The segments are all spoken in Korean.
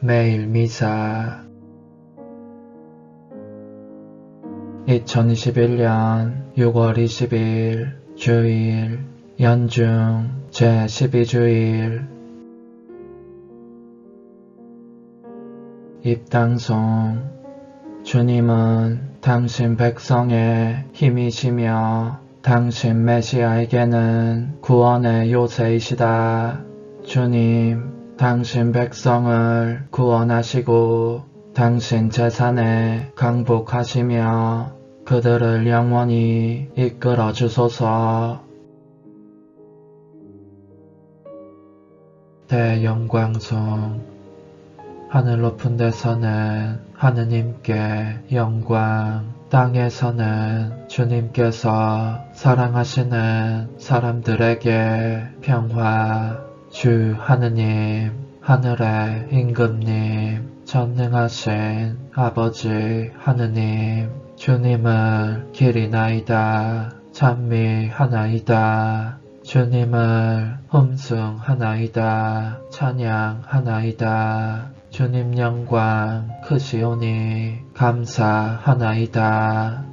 매일 미사. 2021년 6월 20일 주일 연중 제12주일. 입당송. 주님은 당신 백성의 힘이시며 당신 메시아에게는 구원의 요새이시다. 주님, 당신 백성을 구원하시고 당신 재산에 강복하시며 그들을 영원히 이끌어 주소서. 대영광송 하늘 높은 데서는 하느님께 영광 땅에서는 주님께서 사랑하시는 사람들에게 평화 주 하느님 하늘의 임금님 전능하신 아버지 하느님 주님을 기리나이다 찬미하나이다 주님을 흠숭하나이다 찬양하나이다 주님 영광 크시오니 감사하나이다.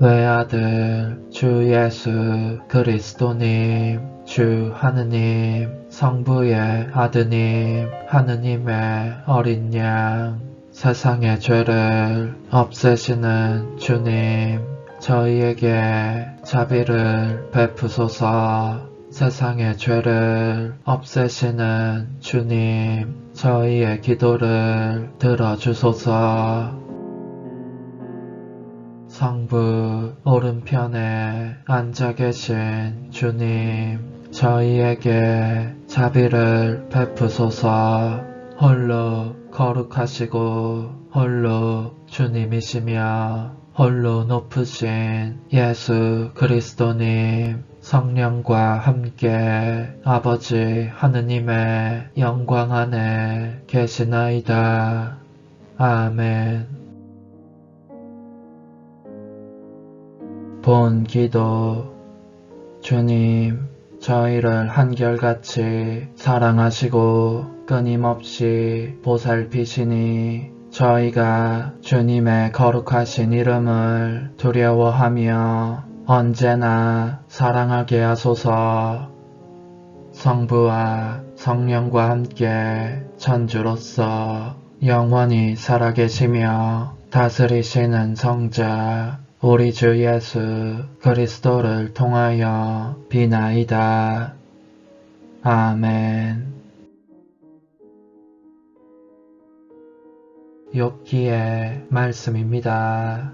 외아들 주 예수 그리스도님 주 하느님 성부의 아드님 하느님의 어린 양 세상의 죄를 없애시는 주님 저희에게 자비를 베푸소서 세상의 죄를 없애시는 주님, 저희의 기도를 들어주소서. 성부 오른편에 앉아 계신 주님, 저희에게 자비를 베푸소서. 홀로 거룩하시고 홀로 주님이시며 홀로 높으신 예수 그리스도님, 성령과 함께 아버지 하느님의 영광 안에 계시나이다. 아멘. 본 기도 주님, 저희를 한결같이 사랑하시고 끊임없이 보살피시니 저희가 주님의 거룩하신 이름을 두려워하며 언제나 사랑하게 하소서. 성부와 성령과 함께 천주로서 영원히 살아계시며 다스리시는 성자 우리 주 예수 그리스도를 통하여 비나이다. 아멘 욥기의 말씀입니다.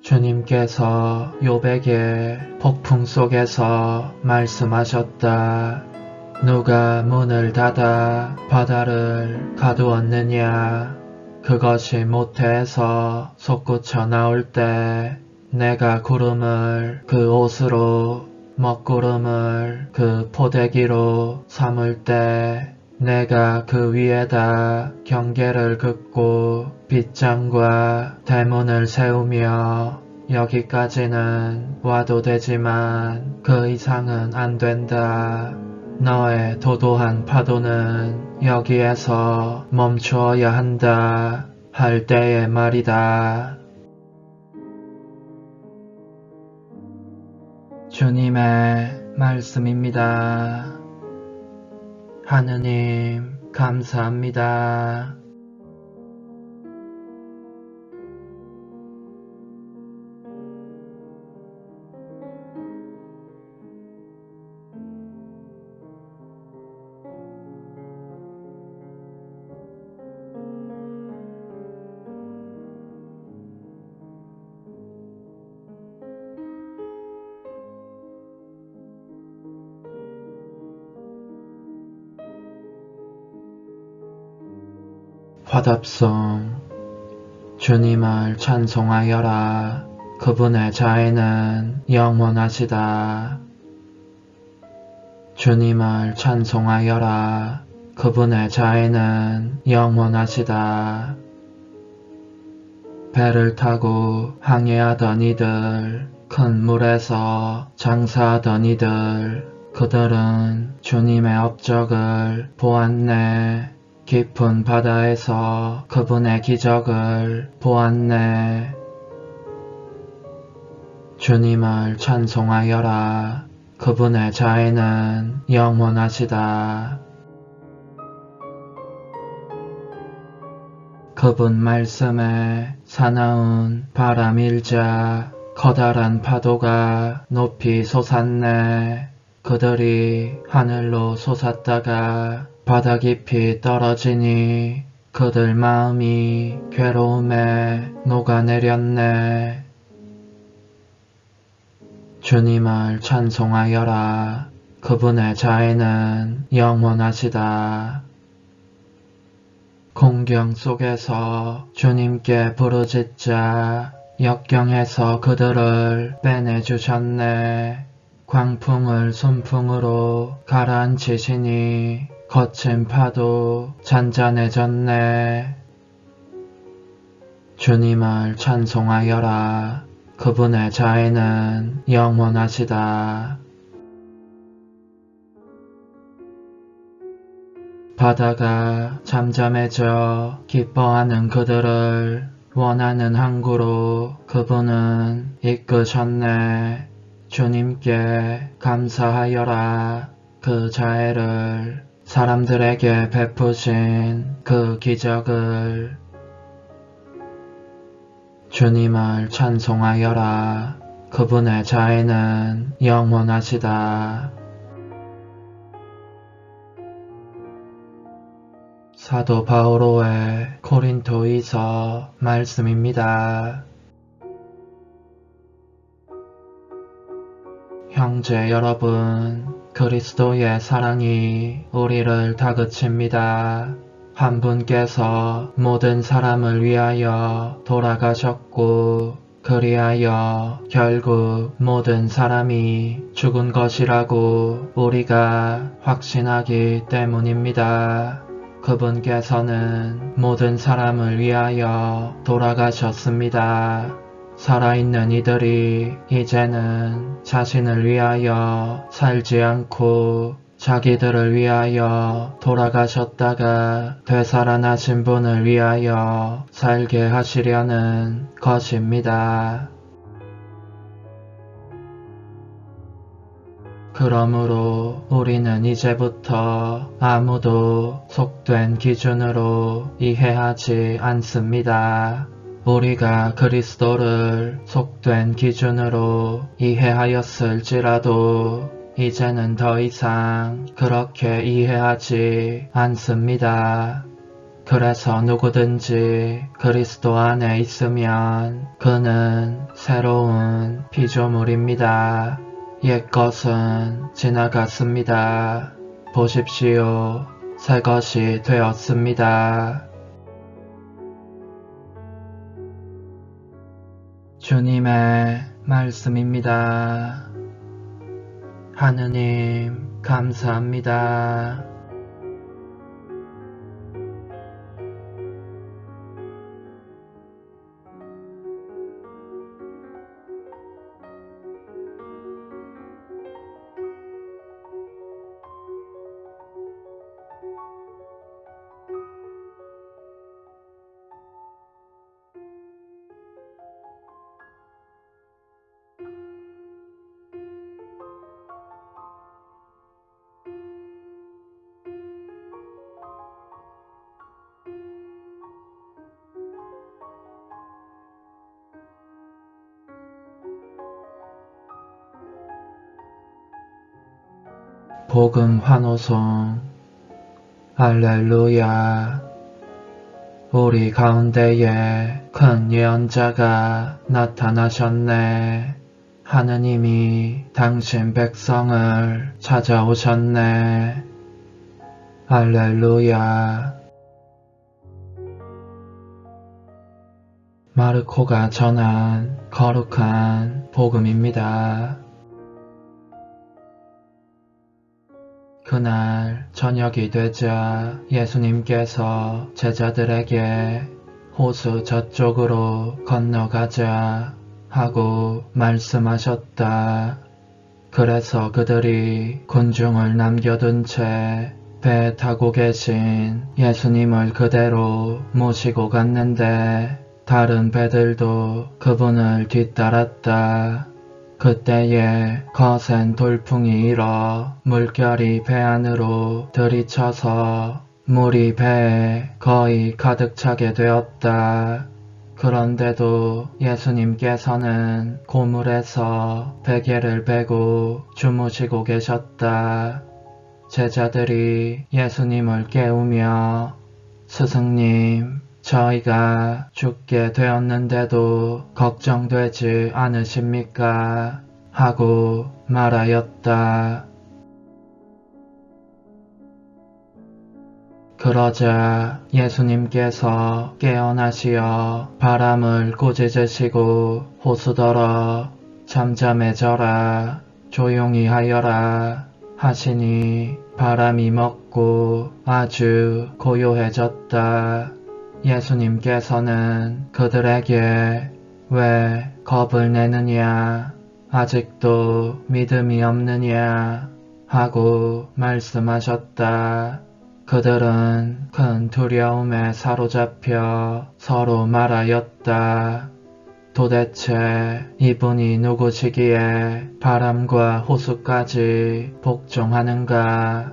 주님께서 욥에게 폭풍 속에서 말씀하셨다. 누가 문을 닫아 바다를 가두었느냐? 그것이 모태에서 솟구쳐 나올 때 내가 구름을 그 옷으로 먹구름을 그 포대기로 삼을 때 내가 그 위에다 경계를 긋고 빗장과 대문을 세우며 여기까지는 와도 되지만 그 이상은 안 된다. 너의 도도한 파도는 여기에서 멈추어야 한다. 할 때의 말이다. 주님의 말씀입니다. 하느님, 감사합니다. 화답송 주님을 찬송하여라 그분의 자애는 영원하시다. 주님을 찬송하여라 그분의 자애는 영원하시다. 배를 타고 항해하던 이들 큰 물에서 장사하던 이들 그들은 주님의 업적을 보았네. 깊은 바다에서 그분의 기적을 보았네. 주님을 찬송하여라. 그분의 자애는 영원하시다. 그분 말씀에 사나운 바람 일자 커다란 파도가 높이 솟았네. 그들이 하늘로 솟았다가 바다 깊이 떨어지니 그들 마음이 괴로움에 녹아내렸네. 주님을 찬송하여라. 그분의 자애는 영원하시다. 공경 속에서 주님께 부르짖자 역경에서 그들을 빼내주셨네. 광풍을 순풍으로 가라앉히시니 거친 파도 잔잔해졌네. 주님을 찬송하여라. 그분의 자애는 영원하시다. 바다가 잠잠해져 기뻐하는 그들을 원하는 항구로 그분은 이끄셨네. 주님께 감사하여라. 그 자애를 사람들에게 베푸신 그 기적을 주님을 찬송하여라. 그분의 자애는 영원하시다. 사도 바오로의 코린토이서 말씀입니다. 형제 여러분, 그리스도의 사랑이 우리를 다그칩니다. 한 분께서 모든 사람을 위하여 돌아가셨고, 그리하여 결국 모든 사람이 죽은 것이라고 우리가 확신하기 때문입니다. 그분께서는 모든 사람을 위하여 돌아가셨습니다. 살아있는 이들이 이제는 자신을 위하여 살지 않고 자기들을 위하여 돌아가셨다가 되살아나신 분을 위하여 살게 하시려는 것입니다. 그러므로 우리는 이제부터 아무도 속된 기준으로 이해하지 않습니다. 우리가 그리스도를 속된 기준으로 이해하였을지라도 이제는 더 이상 그렇게 이해하지 않습니다. 그래서 누구든지 그리스도 안에 있으면 그는 새로운 피조물입니다. 옛 것은 지나갔습니다. 보십시오. 새 것이 되었습니다. 주님의 말씀입니다. 하느님, 감사합니다. 복음 환호성 할렐루야 우리 가운데에 큰 예언자가 나타나셨네. 하느님이 당신 백성을 찾아오셨네. 할렐루야 마르코가 전한 거룩한 복음입니다. 그날 저녁이 되자 예수님께서 제자들에게 호수 저쪽으로 건너가자 하고 말씀하셨다. 그래서 그들이 군중을 남겨둔 채 배 타고 계신 예수님을 그대로 모시고 갔는데 다른 배들도 그분을 뒤따랐다. 그때에 거센 돌풍이 일어 물결이 배 안으로 들이쳐서 물이 배에 거의 가득 차게 되었다. 그런데도 예수님께서는 고물에서 베개를 베고 주무시고 계셨다. 제자들이 예수님을 깨우며 스승님, 저희가 죽게 되었는데도 걱정되지 않으십니까? 하고 말하였다. 그러자 예수님께서 깨어나시어 바람을 꾸짖으시고 호수더러 잠잠해져라 조용히 하여라 하시니 바람이 먹고 아주 고요해졌다. 예수님께서는 그들에게 왜 겁을 내느냐 아직도 믿음이 없느냐 하고 말씀하셨다. 그들은 큰 두려움에 사로잡혀 서로 말하였다. 도대체 이분이 누구시기에 바람과 호수까지 복종하는가?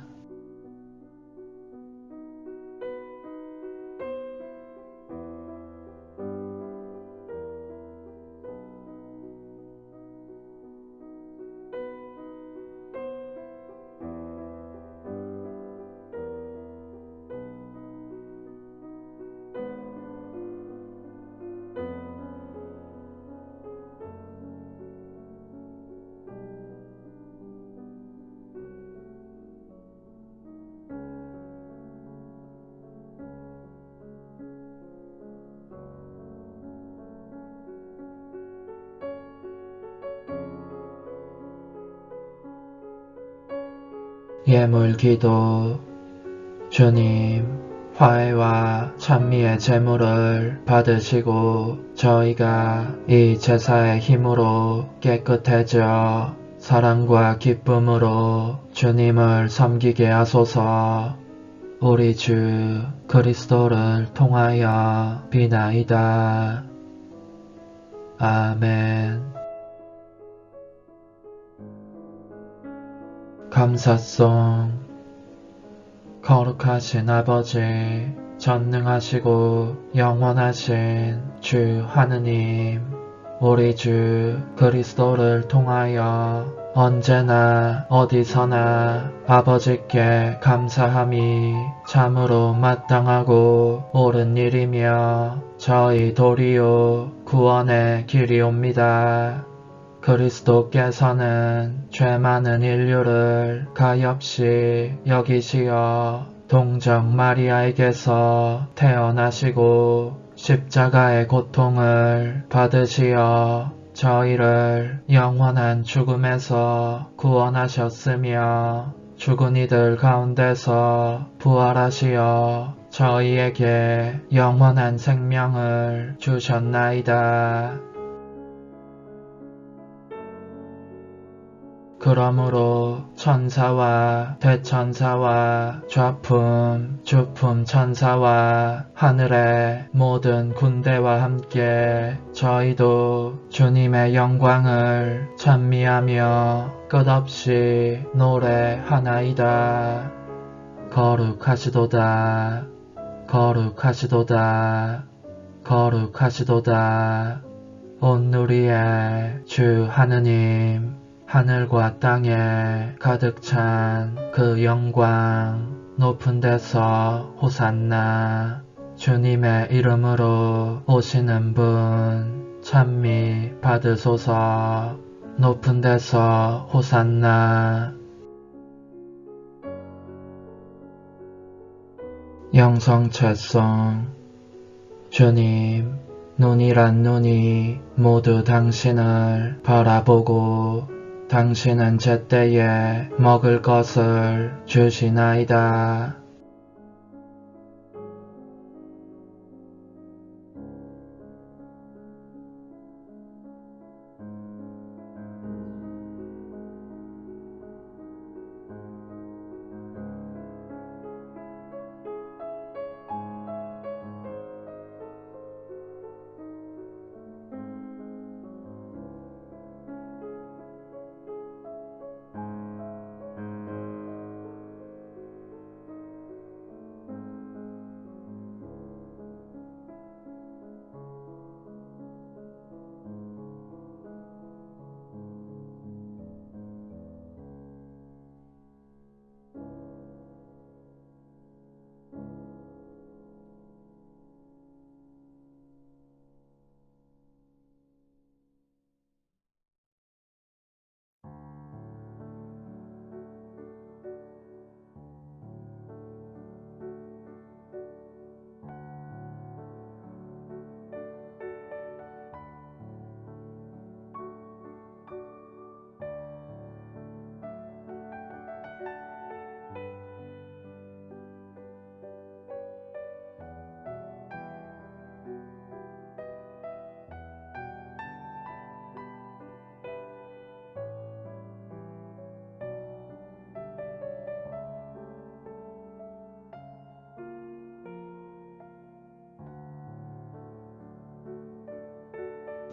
예물 기도 주님 화해와 찬미의 제물을 받으시고 저희가 이 제사의 힘으로 깨끗해져 사랑과 기쁨으로 주님을 섬기게 하소서 우리 주 그리스도를 통하여 비나이다. 아멘 감사송 거룩하신 아버지 전능하시고 영원하신 주 하느님 우리 주 그리스도를 통하여 언제나 어디서나 아버지께 감사함이 참으로 마땅하고 옳은 일이며 저희 도리요 구원의 길이옵니다. 그리스도께서는 죄 많은 인류를 가엾이 여기시어 동정 마리아에게서 태어나시고 십자가의 고통을 받으시어 저희를 영원한 죽음에서 구원하셨으며 죽은 이들 가운데서 부활하시어 저희에게 영원한 생명을 주셨나이다. 그러므로 천사와 대천사와 좌품, 주품 천사와 하늘의 모든 군대와 함께 저희도 주님의 영광을 찬미하며 끝없이 노래하나이다. 거룩하시도다. 거룩하시도다. 거룩하시도다. 온누리의 주 하느님 하늘과 땅에 가득 찬 그 영광 높은 데서 호산나 주님의 이름으로 오시는 분 찬미 받으소서. 높은 데서 호산나. 영성채송 주님 눈이란 눈이 모두 당신을 바라보고 당신은 제때에 먹을 것을 주시나이다.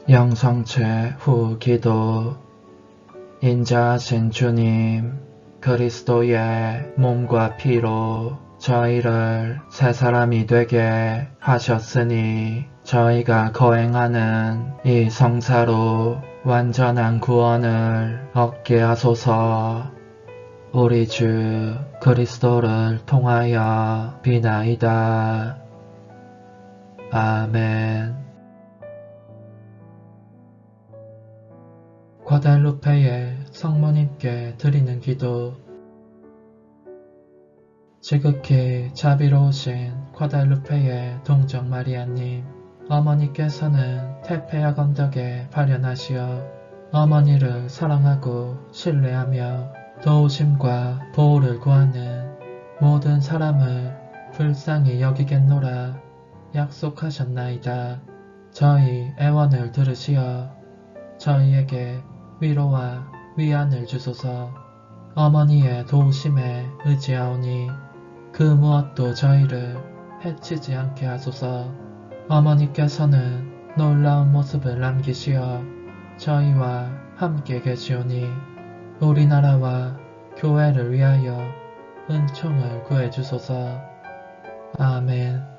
영성체 후 기도. 인자하신 주님 그리스도의 몸과 피로 저희를 새 사람이 되게 하셨으니 저희가 거행하는 이 성사로 완전한 구원을 얻게 하소서. 우리 주 그리스도를 통하여 비나이다. 아멘 과달루페의 성모님께 드리는 기도 지극히 자비로우신 과달루페의 동정 마리아님 어머니께서는 테페아 건덕에 발현하시어 어머니를 사랑하고 신뢰하며 도우심과 보호를 구하는 모든 사람을 불쌍히 여기겠노라 약속하셨나이다. 저희 애원을 들으시어 저희에게 위로와 위안을 주소서. 어머니의 도우심에 의지하오니 그 무엇도 저희를 해치지 않게 하소서. 어머니께서는 놀라운 모습을 남기시어 저희와 함께 계시오니 우리나라와 교회를 위하여 은총을 구해주소서. 아멘